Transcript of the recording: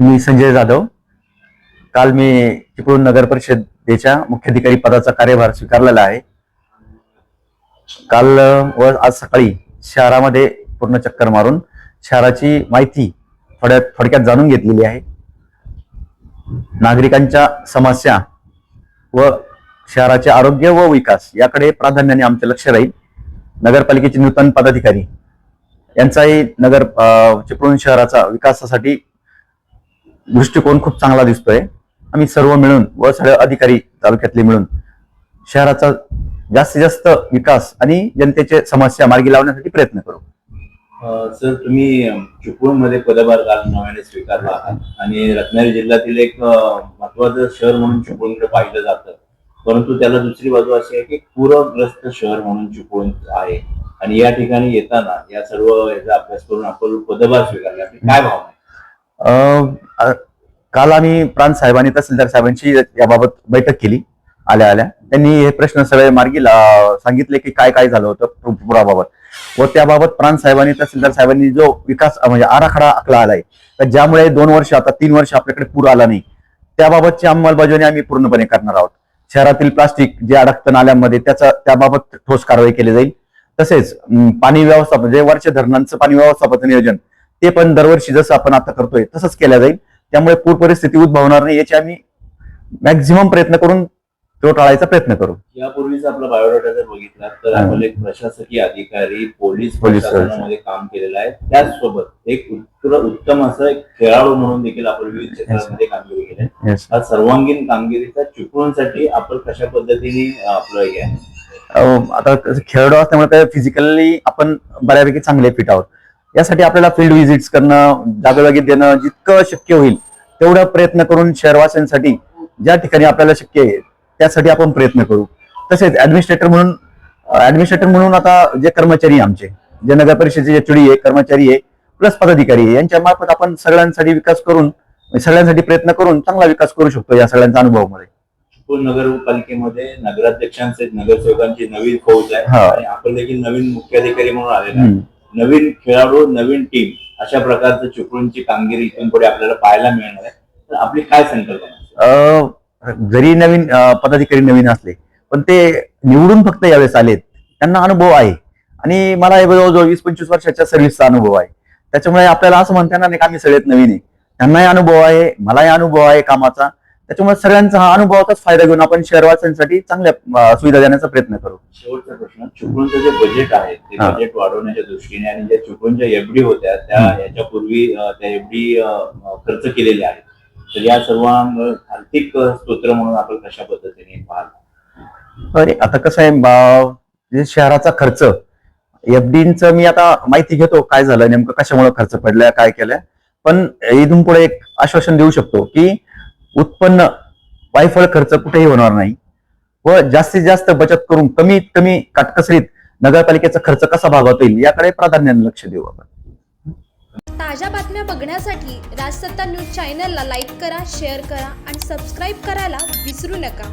मी संजय जाधव. काल मी चिपळूण नगर परिषदेच्या मुख्याधिकारी पदाचा कार्यभार स्वीकारलेला आहे. काल व आज सकाळी शहरामध्ये पूर्ण चक्कर मारून शहराची माहिती थोड्या थोडक्यात जाणून घेतलेली आहे. नागरिकांच्या समस्या व शहराचे आरोग्य व विकास याकडे प्राधान्याने आमचे लक्ष राहील. नगरपालिकेचे नूतन पदाधिकारी यांचाही नगर चिपळूण शहराचा विकासासाठी दृष्टिकोन खूप चांगला दिसतोय. आम्ही सर्व मिळून व सगळे अधिकारी तालुक्यातले मिळून शहराचा जास्तीत जास्त विकास आणि जनतेचे समस्या मार्गी लावण्यासाठी प्रयत्न करू. सर तुम्ही चिपळूणमध्ये पदभार काल नव्याने स्वीकारला आहात आणि रत्नागिरी जिल्ह्यातील एक महत्वाचं शहर म्हणून चिपळूणकडे पाहिलं जातं. परंतु त्याला दुसरी बाजू अशी आहे की पूरग्रस्त शहर म्हणून चिपळूण आहे. आणि या ठिकाणी येताना या सर्व याचा अभ्यास करून आपण पदभार स्वीकारला. काय भावना काल आम्ही प्रांत साहेबांनी तहसीलदार साहेबांची याबाबत बैठक केली आल्या आल्या. त्यांनी हे प्रश्न सगळे मार्गी सांगितले की काय काय झालं होतं पुराबाबत. व त्याबाबत प्रांत साहेबांनी तहसीलदार साहेबांनी जो विकास म्हणजे आराखडा आखला आलाय तर ज्यामुळे दोन वर्ष आता तीन वर्ष आपल्याकडे पूर आला नाही त्याबाबतची अंमलबजावणी आम्ही पूर्णपणे करणार आहोत. शहरातील प्लास्टिक जे अडकतं नाल्यांमध्ये त्याचा त्याबाबत ठोस कारवाई केली जाईल. तसेच पाणी व्यवस्थापन जे वरच्या धरणांचं पाणी व्यवस्थापन नियोजन ते पण दरवर्षी जसं आपण आता करतोय तसंच केलं जाईल. त्यामुळे पूर परिस्थिती उद्भवणार नाही याची आम्ही मॅक्झिमम प्रयत्न करून तो टाळायचा प्रयत्न करू. यापूर्वीचा आपला बायोडाटा जर बघितला तर. आपण एक प्रशासकीय अधिकारी पोलीस पोलीस प्रशासनामध्ये काम केलेलं आहे. त्याचसोबत एक उत्तर उत्तम असं एक खेळाडू म्हणून देखील आपण विविध क्षेत्रांमध्ये कामगिरी केली आहे. हा सर्वांगीण कामगिरीचा चिपळूणसाठी आपण कशा पद्धतीने आपलं हे आहे? आता खेळाडू असल्यामुळे काय फिजिकली आपण बऱ्यापैकी चांगले फिट आहोत. यासाठी आपल्याला फील्ड व्हिजिट्स करणं जागोजागी देणं जितकं शक्य होईल तेवढा प्रयत्न करून शहरवासियांसाठी ज्या ठिकाणी आपल्याला शक्य आहे त्यासाठी आपण प्रयत्न करू तसेच ऍडमिनिस्ट्रेटर म्हणून ऍडमिनिस्ट्रेटर म्हणून आता जे कर्मचारी आमचे जे नगर परिषदेचे एचडी आहे कर्मचारी आहे प्लस पदाधिकारी आहे यांच्या मार्फत आपण सगळ्यांसाठी विकास करून सगळ्यांसाठी प्रयत्न करून चांगला विकास करू शकतो या सगळ्यांच्या अनुभवामध्ये नगरपालिकेमध्ये नगराध्यक्षांचे नगरसेवकांची नवीन फौज आहे. आणि आपण देखील नवीन मुख्याधिकारी म्हणून आलेला. नवीन खेळाडू नवीन टीम अशा प्रकारचं चिपळूणची कामगिरी इथून पुढे आपल्याला पाहायला मिळणार आहे. तर आपली काय संकल्पना जरी नवीन पदाधिकारी नवीन असले पण ते निवडून फक्त यावेळेस आलेत. त्यांना अनुभव आहे. आणि मला हे जवळजवळ वीस पंचवीस वर्षाच्या सर्व्हिसचा अनुभव आहे. त्याच्यामुळे आपल्याला असं म्हणताना नाही का आम्ही सगळ्यात नवीन आहे. त्यांनाही अनुभव आहे मलाही अनुभव आहे कामाचा. त्याच्यामुळे सगळ्यांचा हा अनुभवाचाच फायदा घेऊन आपण शहरवासियांसाठी चांगल्या सुविधा देण्याचा प्रयत्न करू. शेवटचा प्रश्न चिपळूणचं जे बजेट आहे ते. बजेट वाढवण्याच्या दृष्टीने आणि ज्या चिपळूणच्या एफडी होत्या त्या याच्यापूर्वी त्या एफडी खर्च केलेल्या आहेत. तर या सर्व आर्थिक स्तोत्र म्हणून आपण कशा पद्धतीने पाहाल अरे आता कसं आहे शहराचा खर्च एफडींच मी आता माहिती घेतो काय झालं नेमकं कशामुळे खर्च पडलाय काय केलंय. पण इथून पुढे एक आश्वासन देऊ शकतो की उत्पन्न वायफळ खर्च कुठेही होणार नाही. व जास्तीत जास्त बचत करून कमीत कमी काटकसरीत नगरपालिकेचा खर्च कसा भागवता येईल याकडे प्राधान्याने लक्ष देऊ आपण. ताज्या बातम्या बघण्यासाठी राजसत्ता न्यूज चॅनलला लाईक करा शेअर करा आणि सबस्क्राईब करायला विसरू नका.